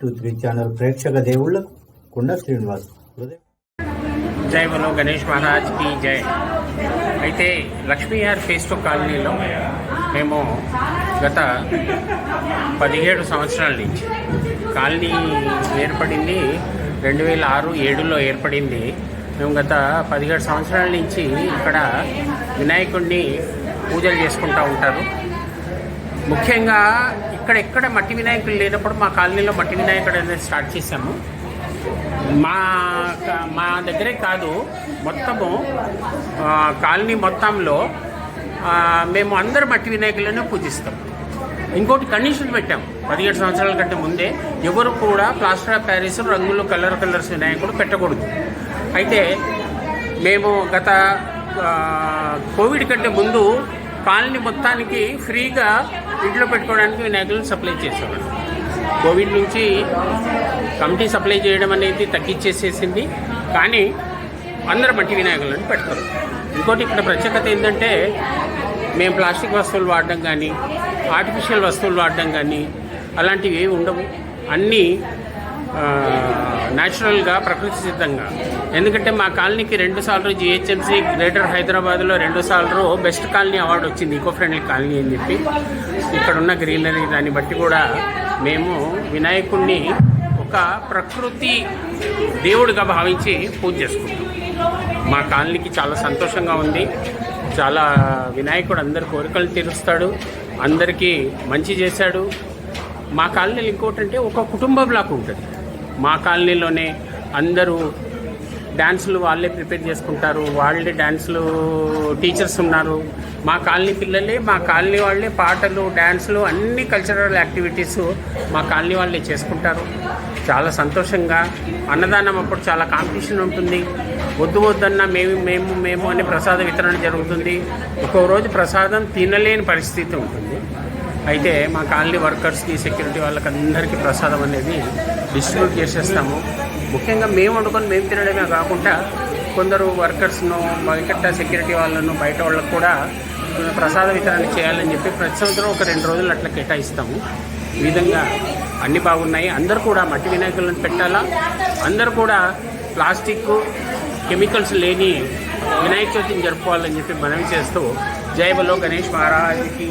Three channel ప్రేక్షక దేవుళ్ళకు కుండ శ్రీనివాస్ జై బలో గణేష్ మహారాజ్కి జై. అయితే లక్ష్మీఆర్ ఫేస్బుక్ కాలనీలో మేము గత పదిహేడు సంవత్సరాల నుంచి కాలనీ ఏర్పడింది రెండు వేల ఆరు ఏడులో ఏర్పడింది. మేము గత పదిహేడు సంవత్సరాల నుంచి ఇక్కడ వినాయకుడిని పూజలు చేసుకుంటూ ఉంటారు. ముఖ్యంగా ఇక్కడ ఎక్కడ మట్టి వినాయకుడు లేనప్పుడు మా కాలనీలో మట్టి వినాయకుడు అనేది స్టార్ట్ చేశాము. మా మా దగ్గరే కాదు మొత్తము కాలనీ మొత్తంలో మేము అందరు మట్టి వినాయకులను పూజిస్తాం. ఇంకోటి కండిషన్ పెట్టాం. పదిహేడు సంవత్సరాల కంటే ముందే ఎవరు కూడా ప్లాస్టర్ ఆఫ్ ప్యారిస్ రంగులు కలర్ కలర్స్ వినాయకుడు పెట్టకూడదు. అయితే మేము గత కోవిడ్ కంటే ముందు కాలనీ మొత్తానికి ఫ్రీగా ఇంట్లో పెట్టుకోవడానికి వినాయకులను సప్లై చేసేవాడు కోవిడ్ నుంచి కమిటీ సప్లై చేయడం అనేది తగ్గించేసేసింది కానీ అందరు మట్టి వినాయకులను పెడతారు ఇంకోటి ఇక్కడ ప్రత్యేకత ఏంటంటే మేము ప్లాస్టిక్ వస్తువులు వాడడం కానీ ఆర్టిఫిషియల్ వస్తువులు వాడడం కానీ అలాంటివి ఏవి ఉండవు. అన్నీ న్యాచురల్గా ప్రకృతి సిద్ధంగా. ఎందుకంటే మా కాలనీకి రెండు సార్లు జిహెచ్ఎంసీ గ్రేటర్ హైదరాబాద్లో రెండు సార్లు బెస్ట్ కాలనీ అవార్డు వచ్చింది. ఈకో ఫ్రెండ్లీ కాలనీ అని చెప్పి. ఇక్కడ ఉన్న గ్రీనరీ దాన్ని బట్టి కూడా మేము వినాయకుడిని ఒక ప్రకృతి దేవుడిగా భావించి పూజ చేసుకుంటాం. మా కాలనీకి చాలా సంతోషంగా ఉంది. చాలా వినాయకుడు అందరి కోరికలు తీరుస్తాడు. అందరికీ మంచి చేశాడు. మా కాలనీలో ఇంకోటి అంటే ఒక బ్లాక్ ఉంటుంది. మా కాలనీలోనే అందరూ డ్యాన్సులు వాళ్ళే ప్రిపేర్ చేసుకుంటారు. వాళ్ళే డ్యాన్సులు టీచర్స్ ఉన్నారు. మా కాలనీ పిల్లలే మా కాలనీ వాళ్ళే పాటలు డ్యాన్సులు అన్ని కల్చరల్ యాక్టివిటీస్ మా కాలనీ వాళ్ళే చేసుకుంటారు. చాలా సంతోషంగా అన్నదానం అప్పుడు చాలా కాంపిటీషన్ ఉంటుంది. వద్దు వద్దన్న మేము మేము మేము అని ప్రసాద వితరణ జరుగుతుంది. ఒక్కో రోజు ప్రసాదం తినలేని పరిస్థితి ఉంటుంది. అయితే మా కాలనీ వర్కర్స్కి సెక్యూరిటీ వాళ్ళకి అందరికీ ప్రసాదం అనేది డిస్ట్రిబ్యూట్ చేసేస్తాము. ముఖ్యంగా మేము వండుకొని మేము తినడమే కాకుండా కొందరు వర్కర్స్ను బయట సెక్యూరిటీ వాళ్ళను బయట వాళ్ళకు కూడా ప్రసాద వితరణ చేయాలని చెప్పి ప్రతి సంవత్సరం ఒక రెండు రోజులు అట్లా కేటాయిస్తాము. ఈ విధంగా అన్నీ బాగున్నాయి. అందరూ కూడా మట్టి వినాయకులను పెట్టాలా? అందరూ కూడా ప్లాస్టిక్ కెమికల్స్ లేని వినాయక చవితిని జరుపుకోవాలని చెప్పి మనవి చేస్తూ జై బలో గణేష్ మహారాజ్కి